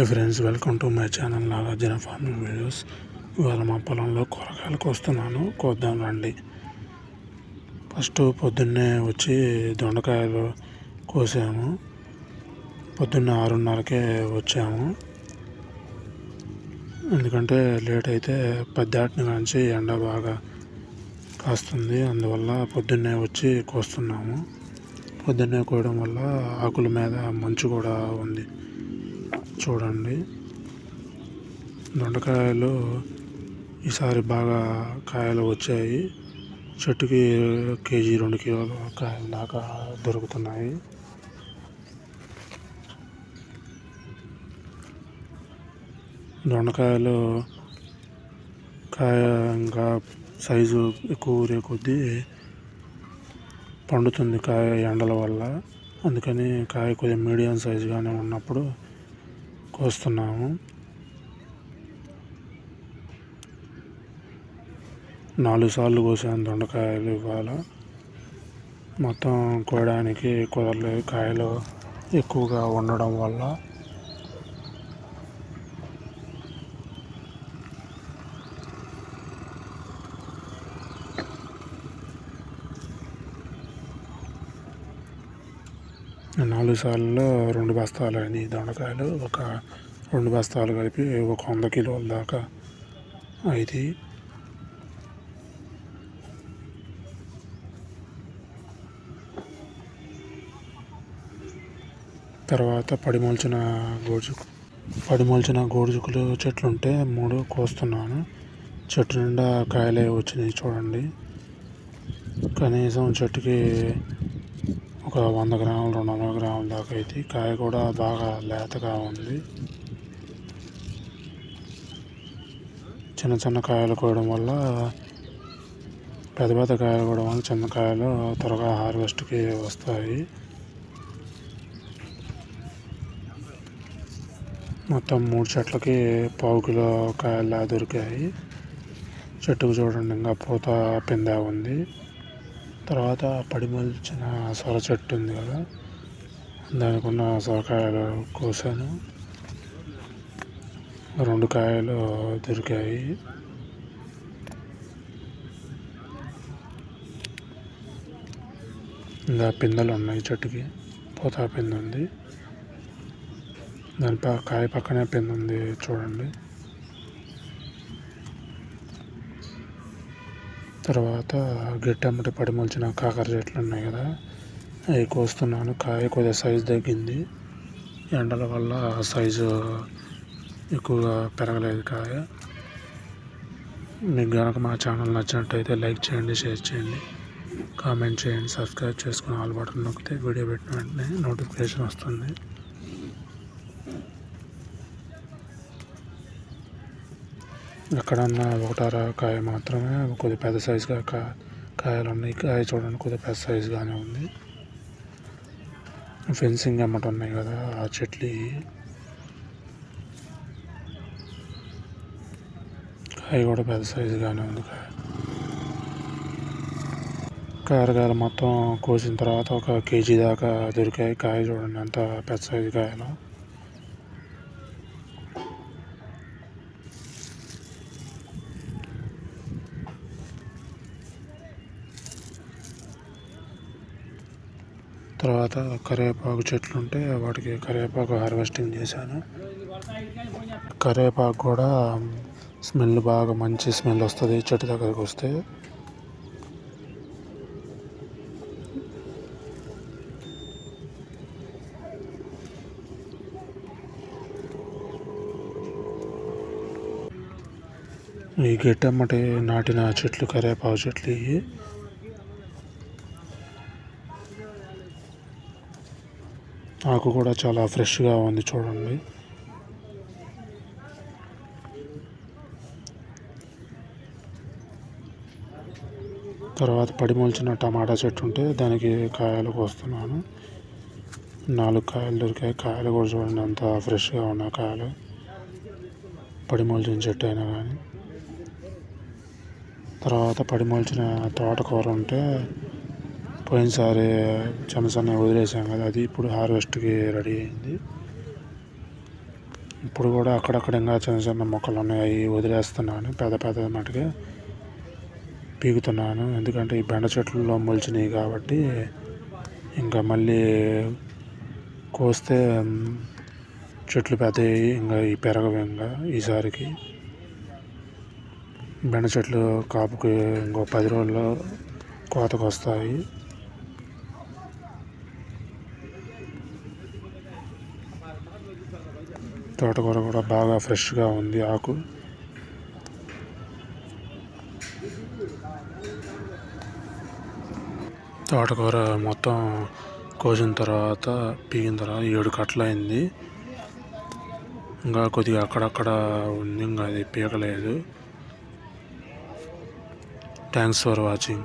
Hi friends welcome to my channel Nagarjuna farming videos ఇవాళ మా పొలంలో కూరగాయలు కోస్తున్నాను కోద్దాం రండి. ఫస్ట్ పొద్దున్నే వచ్చి దొండకాయలు కోసాము. పొద్దున్నే ఆరున్నరకే వచ్చాము. ఎందుకంటే లేట్ అయితే పెద్దాటిని నుంచి ఎండ బాగా కాస్తుంది. అందువల్ల పొద్దున్నే వచ్చి కోస్తున్నాము. పొద్దున్నే కోయడం వల్ల ఆకుల మీద మంచు కూడా ఉంది. చూడండి. దొండకాయలు ఈసారి బాగా కాయలు వచ్చాయి. చెట్టుకి కేజీ రెండు కిలోలు కాయలు దాకా దొరుకుతున్నాయి. దొండకాయలు కాయ ఇంకా సైజు ఎక్కువ ఊరే కొద్దీ పండుతుంది కాయ ఎండల వల్ల. అందుకని కాయ కొద్దిగా మీడియం సైజుగానే ఉన్నప్పుడు కోస్తున్నాము నాలుగు సార్లు కోసాను దొండకాయలు ఇవాళ. మొత్తం కోయడానికి కుదరలేదు. కాయలు ఎక్కువగా ఉండడం వల్ల నాలుగు సార్లు రెండు బస్తాలు అయినాయి దొండకాయలు. ఒక రెండు బస్తాలు కలిపి ఒక వంద కిలోల దాకా అయితే తర్వాత పడిమొల్చిన గోజుకు పడిమొల్చిన గోడుచుకులు చెట్లు ఉంటే మూడు కోస్తున్నాను. చెట్టు నిండా కాయలే వచ్చినాయి చూడండి. కనీసం చెట్టుకి ఒక వంద గ్రాములు రెండు వందల గ్రాముల దాకా అయితే కాయ కూడా బాగా లేతగా ఉంది. చిన్న చిన్న కాయలు కోయడం వల్ల పెద్ద పెద్ద కాయలు కూడా వల్ల చిన్న కాయలు త్వరగా హార్వెస్ట్కి వస్తాయి. మొత్తం మూడు చెట్లకి పావు కిలో కాయలు దొరికాయి. చెట్టుకు చూడండి ఇంకా పూత పిందా ఉంది. తర్వాత పడిమల్చిన సొర చెట్టు ఉంది కదా దానికి ఉన్న సొరకాయలు కోసాను. రెండు కాయలు దొరికాయి. ఇంకా పిందెలు ఉన్నాయి చెట్టుకి పోతా పిందె ఉంది. దాని కాయ పక్కనే పిందుంది ఉంది చూడండి. తర్వాత గట్టెమ్మటి పడి మొలిచిన కాకర చెట్లు ఉన్నాయి కదా అవి కోస్తున్నాను. కాయ కొద్దిగా సైజు తగ్గింది. ఎండల వల్ల సైజు ఎక్కువగా పెరగలేదు కాయ. మీకు కనుక మా ఛానల్ నచ్చినట్టయితే లైక్ చేయండి షేర్ చేయండి కామెంట్ చేయండి సబ్స్క్రైబ్ చేసుకుని ఆల్ బటన్ నొక్కితే వీడియో పెట్టిన వెంటనే నోటిఫికేషన్ వస్తుంది. ఎక్కడన్నా ఒకటార కాయ మాత్రమే కొద్ది పెద్ద సైజుగా కా కాయలు ఉన్నాయి కాయ చూడండి కొద్దిగా పెద్ద సైజుగానే ఉంది. ఫెన్సింగ్ అమ్మట ఉన్నాయి కదా ఆ చెట్లు. కాయ కూడా పెద్ద సైజుగానే ఉంది కాయ. కారకాయలు మొత్తం కోసిన తర్వాత ఒక కేజీ దాకా దొరికాయి. కాయ చూడండి అంత పెద్ద సైజు కాయలు. తర్వాత కరివేపాకు చెట్లు ఉంటే వాటికి కరివేపాకు హార్వెస్టింగ్ చేశాను. కరివేపాకు కూడా స్మెల్ బాగా మంచి స్మెల్ వస్తుంది చెట్టు దగ్గరకు వస్తే. ఈ గట్టమ్మటి నాటిన చెట్లు కరివేపాకు చెట్లు ఇవి ఆకు కూడా చాలా ఫ్రెష్గా ఉంది చూడండి. తర్వాత పడిమొల్చిన టమాటా చెట్టు ఉంటే దానికి కాయలు కోస్తున్నాను. నాలుగు కాయలు దొరికాయి. కాయలు కూడా చూడండి అంత ఫ్రెష్గా ఉన్న కాయలు. పడిమొల్చిన చెట్టు అయినా కానీ. తర్వాత పడిమొల్చిన తోటకూర ఉంటే పోయినసారి చిన్న చిన్న వదిలేసాం కదా అది ఇప్పుడు హార్వెస్ట్కి రెడీ అయింది. ఇప్పుడు కూడా అక్కడక్కడ ఇంకా చిన్న చిన్న మొక్కలు ఉన్నాయి అవి వదిలేస్తున్నాను పెద్ద పెద్ద మటుగా పీకుతున్నాను. ఎందుకంటే ఈ బెండ చెట్లలో మొలిచినాయి కాబట్టి ఇంకా మళ్ళీ కోస్తే చెట్లు పెద్దవి ఇంకా ఈ పెరగవు ఇంకా ఈసారికి. బెండ చెట్లు కాపుకి ఇంకో పది రోజుల్లో కోతకు వస్తాయి తోటకూర కూడా బాగా ఫ్రెష్గా ఉంది ఆకు. తోటకూర మొత్తం కోసిన తర్వాత పీకిన తర్వాత ఏడు కట్టలైంది ఇంకా కొద్దిగా అక్కడక్కడ ఉంది ఇంకా అది పీకలేదు. Thanks for watching